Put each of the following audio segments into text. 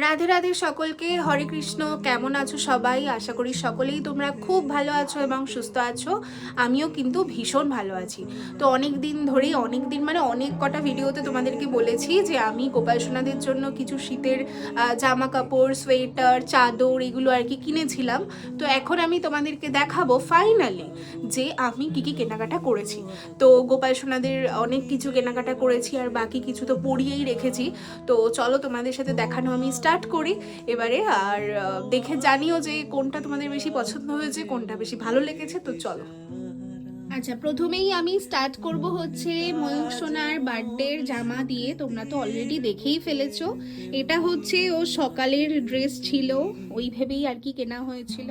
রাধে রাধে সকলকে, হরে কৃষ্ণ, কেমন আছো সবাই? আশা করি সকলেই তোমরা খুব ভালো আছো এবং সুস্থ আছো। আমিও কিন্তু ভীষণ ভালো আছি। তো অনেক দিন ধরেই, অনেক দিন মানে অনেক কটা ভিডিওতে তোমাদেরকে বলেছি যে আমি গোপাল সোনাদের জন্য কিছু শীতের জামা কাপড় সোয়েটার, চাদর এগুলো আর কি কিনেছিলাম। তো এখন আমি তোমাদেরকে দেখাবো ফাইনালি যে আমি কি কি কেনাকাটা করেছি। তো গোপাল সোনাদের অনেক কিছু কেনাকাটা করেছি আর বাকি কিছু তো পরিয়েই রেখেছি। তো চলো তোমাদের সাথে দেখানো আমি স্টার্ট করি। এবারে আর দেখে জানিও যে কোনটা তোমাদের বেশি পছন্দ হয়েছে, কোনটা বেশি ভালো লেগেছে, তো চলো। আচ্ছা প্রথমেই আমি স্টার্ট করব হচ্ছে ময়ূর সোনার বার্থডের জামা দিয়ে। তোমরা তো অলরেডি দেখেই ফেলেছো। এটা হচ্ছে ও সকালের ড্রেস ছিল, ওই ভেবেই আর কি কেনা হয়েছিল।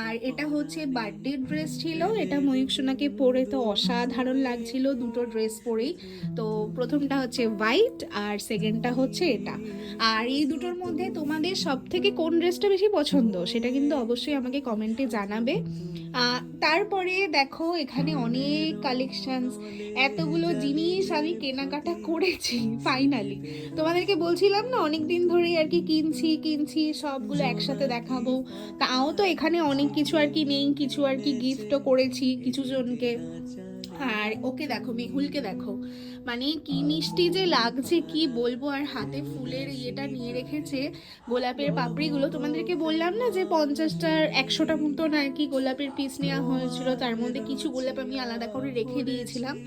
আর এটা হচ্ছে বার্থডে ড্রেস ছিল। এটা ময়ূর সোনাকে পরে তো অসাধারণ লাগছিল দুটো ড্রেস পরেই। তো প্রথমটা হচ্ছে হোয়াইট আর সেকেন্ডটা হচ্ছে এটা। আর এই দুটোর মধ্যে তোমাদের সব থেকে কোন ড্রেসটা বেশি পছন্দ? সেটা কিন্তু অবশ্যই আমাকে কমেন্টে জানাবে। তারপরে দেখো এখানে অনেক কালেকশনস এতগুলো জিনিস আমি কেনাকাটা করেছি ফাইনালি তোমাদেরকে বলছিলাম না অনেক দিন ধরে আর কি কিনছি কিনছি, সবগুলো একসাথে দেখাবো। তাও তো এখানে অনেক কিছু আর কি নেই, কিছু আর কি গিফটও করেছি কিছু জনকে। আর ওকে দেখো, মেহুলকে দেখো। মানে কি মিষ্টি যে লাগছে, কি বলব? আর হাতে ফুলের ইয়েটা নিয়ে রেখেছে গোলাপের পাপড়িগুলো। তোমাদেরকে বললাম না যে পঞ্চাশটার একশোটা মতন আর কি গোলাপের পিস নেওয়া হয়েছিল? তার মধ্যে কিছু গোলাপ আমি আলাদা করে রেখে দিয়েছিলাম।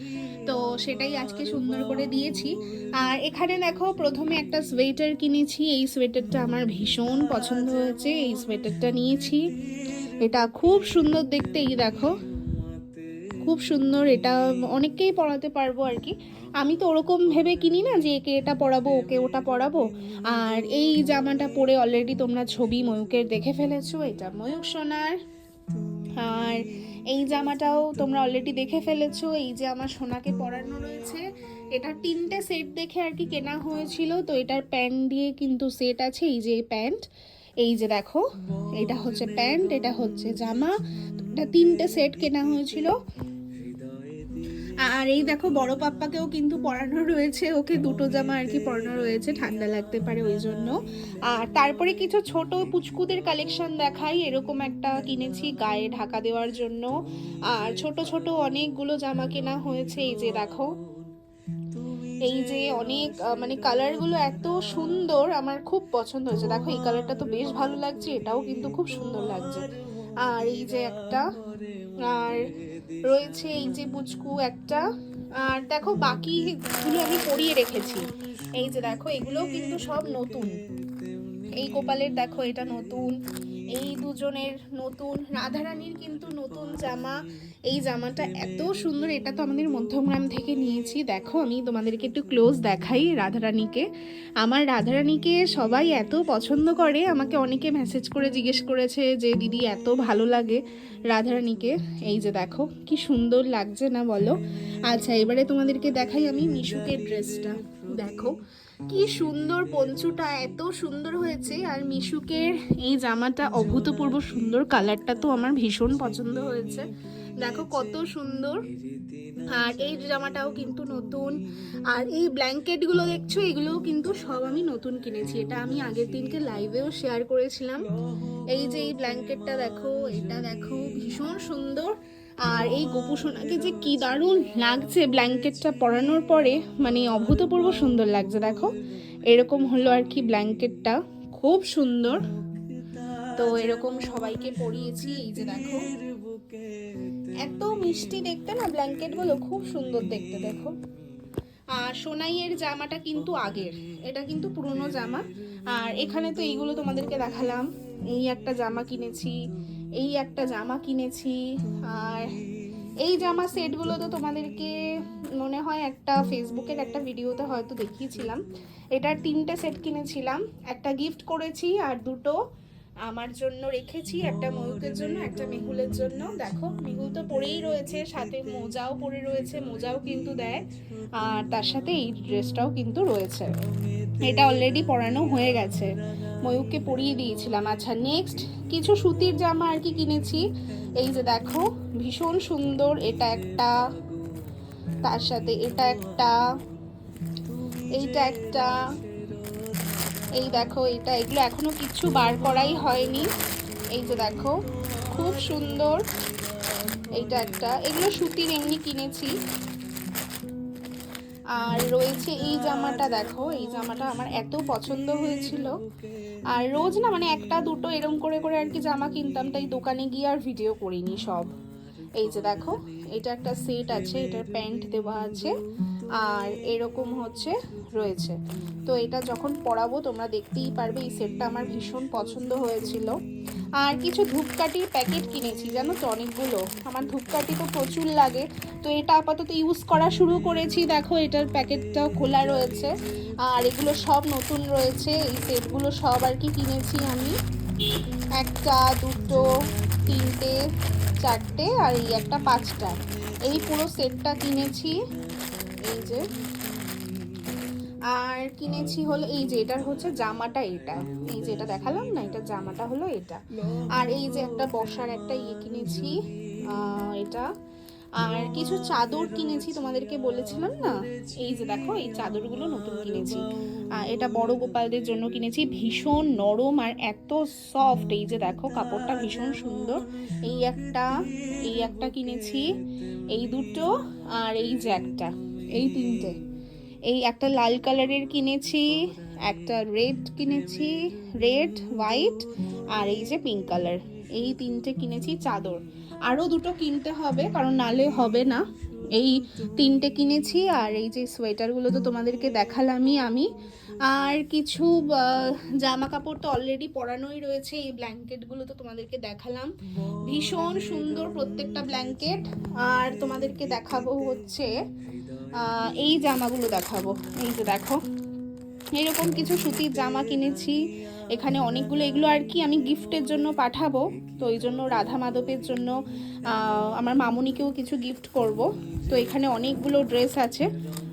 তো সেটাই আজকে সুন্দর করে দিয়েছি। আর এখানে দেখো, প্রথমে একটা সোয়েটার কিনেছি। এই সোয়েটারটা আমার ভীষণ পছন্দ হয়েছে। এই সোয়েটারটা নিয়েছি। এটা খুব সুন্দর দেখতে, এই দেখো। খুব সুন্দর, এটা অনেককেই পড়াতে পারব আর কি। আমি তো ওরকম ভেবে কিনি না যে একে এটা পরাবো ওকে ওটা পরাবো আর এই জামাটা পরে অলরেডি তোমরা ছবি ময়ূকের দেখে ফেলেছো, এটা ময়ূক সোনার। আর এই জামাটাও তোমরা অলরেডি দেখে ফেলেছো, এই যে আমার সোনাকে পরানো রয়েছে। এটা তিনটে সেট দেখে আর কি কেনা হয়েছিল, তো এটার প্যান্ট দিয়ে কিন্তু সেট আছে, এই যে প্যান্ট এই যে দেখো, এটা হচ্ছে প্যান্ট এটা হচ্ছে জামা, এটা তিনটে সেট কেনা হয়েছিল। আর এই দেখো বড় পাপ্পাকেও কিন্তু পরানো রয়েছে, ওকে দুটো জামা আর কি পরানো রয়েছে, ঠান্ডা লাগতে পারে ওই জন্য। আর তারপরে কিছু ছোট পুচকুদের কালেকশন দেখাই, এরকম একটা কিনেছি গায়ে ঢাকা দেওয়ার জন্য। আর ছোট ছোট অনেকগুলো জামা কেনা হয়েছে, এই যে দেখো। এই যে অনেক মানে কালারগুলো এত সুন্দর, আমার খুব পছন্দ হয়েছে। দেখো, এই কালারটা তো বেশ ভালো লাগছে, এটাও কিন্তু খুব সুন্দর লাগছে। আর এই যে একটা, আর রয়েছে এই যে পুচকু একটা। আর দেখো, বাকিগুলো আমি পরিয়ে রেখেছি। এই যে দেখো, এগুলোও কিন্তু সব নতুন। এই গোপালের দেখো, এটা নতুন। এই দুজনের নতুন, রাধারানীর কিন্তু নতুন জামা। এই জামাটা এত সুন্দর, এটা তো আমাদের মধ্যমগ্রাম থেকে নিয়েছি। দেখো, আমি তোমাদেরকে একটু ক্লোজ দেখাই রাধারানীকে। আমার রাধারানীকে সবাই এত পছন্দ করে, আমাকে অনেকে মেসেজ করে, জিজ্ঞেস করেছে যে, দিদি, এত ভালো লাগে রাধারানীকে। এই যে দেখো, কি সুন্দর লাগছে না বলো? আচ্ছা এবারে তোমাদেরকে দেখাই আমি মিশুকের ড্রেসটা দেখো, কি সুন্দর পঞ্চুটা, এত সুন্দর হয়েছে। আর মিশুকের এই জামাটা অভূতপূর্ব সুন্দর, কালারটা তো আমার ভীষণ পছন্দ হয়েছে। দেখো কত সুন্দর। আর এই জামাটাও কিন্তু নতুন। আর এই ব্ল্যাঙ্কেটগুলো দেখছ, এগুলোও কিন্তু সব আমি নতুন কিনেছি। এটা আমি আগের দিনকে লাইভেও শেয়ার করেছিলাম। এই যে এই ব্ল্যাঙ্কেটটা দেখো, এটা দেখো, ভীষণ সুন্দর। আর এই গোপু সোনাকে যে কি দারুণ লাগছে ব্ল্যাঙ্কেটটা পরানোর পরে মানে অভূতপূর্ব সুন্দর লাগছে, দেখো। এরকম হলো আর কি ব্ল্যাঙ্কেটটা, খুব সুন্দর। তো এরকম সবাইকে পরিয়েছি, এই যে দেখো। এত মিষ্টি দেখতে না ব্ল্যাঙ্কেটগুলো, খুব সুন্দর দেখতে, দেখো। আর সোনাইয়ের জামাটা কিন্তু আগের, এটা কিন্তু পুরনো জামা। আর এখানে তো এইগুলো তোমাদেরকে দেখালাম। এই একটা জামা কিনেছি এই একটা জামা কিনেছি, আর এই জামা সেটগুলো তো তোমাদেরকে মনে হয় একটা ফেসবুকের একটা ভিডিওতে হয়তো দেখিয়েছিলাম। এটার তিনটে সেট কিনেছিলাম, একটা গিফট করেছি আর দুটো আমার জন্য রেখেছি একটা ময়ূকের জন্য একটা মেহুলের জন্য। দেখো মেহুল তো পরেই রয়েছে সাথে মোজাও পরে রয়েছে মোজাও কিন্তু দেয়। আর তার সাথে এই ড্রেসটাও কিন্তু রয়েছে। এটা অলরেডি পরানো হয়ে গেছে। ময়ূককে পরিয়ে দিয়েছিলাম। আচ্ছা নেক্সট কিছু সুতির জামা আর কি কিনেছি। এই যে দেখো ভীষণ সুন্দর এটা একটা তার সাথে এটা একটা এইটা একটা এই দেখো এটা, এগুলো এখনও কিছু বার করাই হয়নি। এই যে দেখো, খুব সুন্দর এইটা একটা। এগুলো সুতির এমনি কিনেছি। আর রয়েছে এই জামাটা, দেখো, এই জামাটা আমার এত পছন্দ হয়েছিল। আর রোজ না মানে একটা দুটো এরম করে করে আর কি জামা কিনতাম, তাই দোকানে গিয়ে আর ভিডিও করিনি সব। এই যে দেখো, এটা একটা সেট আছে, এটার প্যান্ট দেওয়া আছে। আর এরকম হচ্ছে, রয়েছে। তো এটা যখন পরাবো, তোমরা দেখতেই পারবে, এই সেটটা আমার ভীষণ পছন্দ হয়েছিল। আর কিছু ধূপকাঠির প্যাকেট কিনেছি, জানো তো, অনেকগুলো। আমার ধূপকাঠি তো প্রচুর লাগে। তো এটা আপাতত ইউজ করা শুরু করেছি। দেখো, এটার প্যাকেটটাও খোলা রয়েছে। আর এগুলো সব নতুন রয়েছে। এই সেটগুলো সব আর কি কিনেছি আমি। একটা, দুটো, তিনটে, চারটে, আর এই একটা পাঁচটা। এই পুরো সেটটা কিনেছি। এই যে। আর কিনেছি হলো, এই যে এটার হচ্ছে জামাটা এটা। এই যে এটা দেখালাম না, এটা জামাটা হলো এটা। আর এই যে একটা বসার একটা ইয়ে কিনেছি এটা। আর কিছু চাদর কিনেছি, তোমাদেরকে বলেছিলাম না? এই যে দেখো, এই চাদরগুলো নতুন কিনেছি। এটা বড় গোপালদের জন্য কিনেছি, ভীষণ নরম আর এত সফট এই যে দেখো, কাপড়টা ভীষণ সুন্দর। এই একটা এই একটা কিনেছি, এই দুটো, আর এই যে একটা। এই তিনটে। এই একটা লাল কালারের কিনেছি, একটা রেড কিনেছি, রেড, হোয়াইট আর এই যে পিঙ্ক কালার। এই তিনটে কিনেছি চাদর। আরও দুটো কিনতে হবে, কারণ নালে হবে না। এই তিনটে কিনেছি আর এই যে সোয়েটারগুলো তো তোমাদেরকে দেখালামই আমি। আর কিছু জামা কাপড় তো অলরেডি পরানোই রয়েছে, এই ব্ল্যাঙ্কেটগুলো তো তোমাদেরকে দেখালাম। ভীষণ সুন্দর প্রত্যেকটা ব্ল্যাঙ্কেট। আর তোমাদেরকে দেখাবো হচ্ছে এই জামাগুলো দেখাবো। এই যে দেখো। এরকম কিছু সুতির জামা কিনেছি। এখানে অনেকগুলো। এগুলো আর কি আমি গিফটের জন্য পাঠাবো। তো এই জন্য রাধা মাধবের জন্য আমার মামুনিকেও কিছু গিফট করব। তো এখানে অনেকগুলো ড্রেস আছে।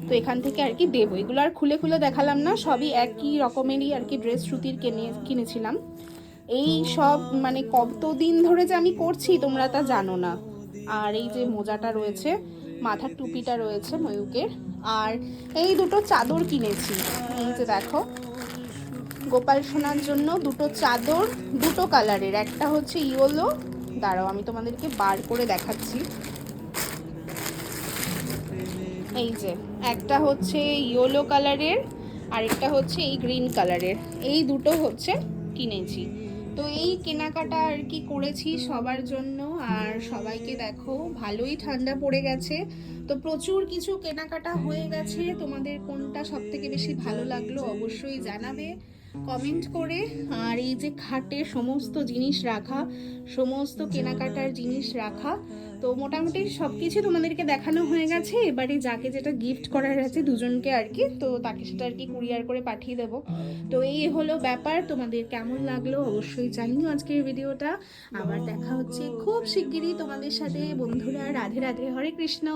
তো এখান থেকে আর কি দেবো। এগুলো আর খুলে খুলে দেখালাম না। সবই একই রকমেরই আর কি ড্রেস সুতির কিনে, কিনেছিলাম। এই সব মানে কতদিন ধরে যে আমি করছি তোমরা তা জানো না। আর এই যে মোজাটা রয়েছে মাথার টুপিটা রয়েছে ময়ূকের। আর এই দুটো চাদর কিনেছি। এই যে দেখো, গোপাল সোনার জন্য দুটো চাদর দুটো কালারের। একটা হচ্ছে ইয়েলো। দাঁড়াও, আমি তোমাদেরকে বার করে দেখাচ্ছি। এই যে, একটা হচ্ছে ইয়েলো কালারের আর একটা হচ্ছে এই গ্রিন কালারের। এই দুটো হচ্ছে কিনেছি। তো এই কেনাকাটা আর কি করেছি সবার জন্য। আর সবাইকে দেখো, ভালোই ঠান্ডা পড়ে গেছে। তো প্রচুর কিছু কেনাকাটা হয়ে গেছে। তোমাদের কোনটা সব থেকে বেশি ভালো লাগল অবশ্যই জানাবে কমেন্ট করে। আর এই যে খাটে সমস্ত জিনিস রাখা, সমস্ত কেনাকাটার জিনিস রাখা তো মোটামুটি সব কিছু তোমাদেরকে দেখানো হয়ে গেছে। এবারে যাকে যেটা গিফট করার আছে দুজনকে আর কি, তো তাকে সেটা আর কি কুরিয়ার করে পাঠিয়ে দেবো। তো এই হলো ব্যাপার, তোমাদের কেমন লাগল অবশ্যই জানিও আজকের ভিডিওটা। আবার দেখা হচ্ছে খুব শিগগিরই তোমাদের সাথে, বন্ধুরা, রাধে রাধে, হরে কৃষ্ণ।